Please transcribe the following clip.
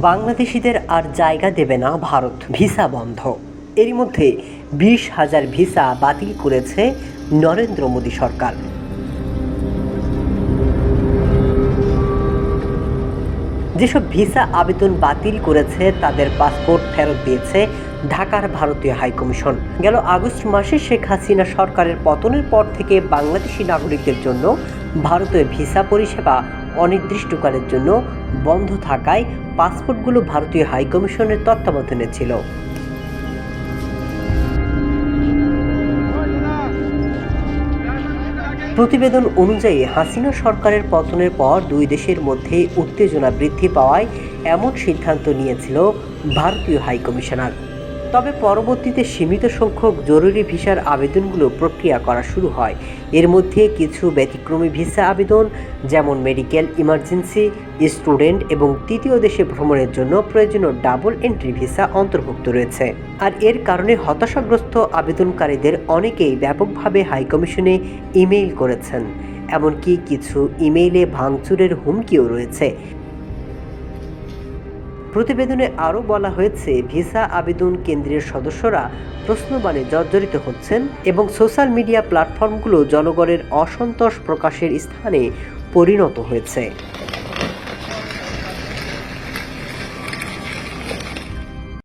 বাংলাদেশিদের আর জায়গা দেবে না ভারত, ভিসা বন্ধ। এরই মধ্যে বিশ হাজার ভিসা বাতিল করেছে নরেন্দ্র মোদী সরকার। যেসব ভিসা আবেদন বাতিল করেছে, তাদের পাসপোর্ট ফেরত দিয়েছে ঢাকার ভারতীয় হাইকমিশন। গেল আগস্ট মাসে শেখ হাসিনা সরকারের পতনের পর থেকে বাংলাদেশি নাগরিকদের জন্য ভারতীয় ভিসা পরিষেবা অনির্দিষ্টকালের জন্য বন্ধ থাকায় পাসপোর্টগুলো ভারতীয় হাইকমিশনের তত্ত্বাবধানে ছিল। প্রতিবেদন অনুযায়ী হাসিনা সরকারের পতনের পর দুই দেশের মধ্যে উত্তেজনা বৃদ্ধি পাওয়ায় এমন সিদ্ধান্ত নিয়েছিল ভারতীয় হাইকমিশনার। তবে পরবর্তীতে সীমিত সংখ্যক জরুরি ভিসার আবেদনগুলো প্রক্রিয়া করা শুরু হয়। এর মধ্যে কিছু ব্যতিক্রমী ভিসা আবেদন, যেমন মেডিকেল ইমার্জেন্সি, স্টুডেন্ট এবং তৃতীয় দেশে ভ্রমণের জন্য প্রয়োজনীয় ডাবল এন্ট্রি ভিসা অন্তর্ভুক্ত রয়েছে। আর এর কারণে হতাশাগ্রস্ত আবেদনকারীদের অনেকেই ব্যাপকভাবে হাইকমিশনে ইমেইল করেছেন। এমনকি কিছু ইমেইলে ভাঙচুরের হুমকিও রয়েছে। প্রতিবেদনে আরও বলা হয়েছে, ভিসা আবেদন কেন্দ্রের সদস্যরা প্রশ্নবাণে জর্জরিত হচ্ছেন এবং সোশ্যাল মিডিয়া প্ল্যাটফর্মগুলো জনগণের অসন্তোষ প্রকাশের স্থানে পরিণত হয়েছে।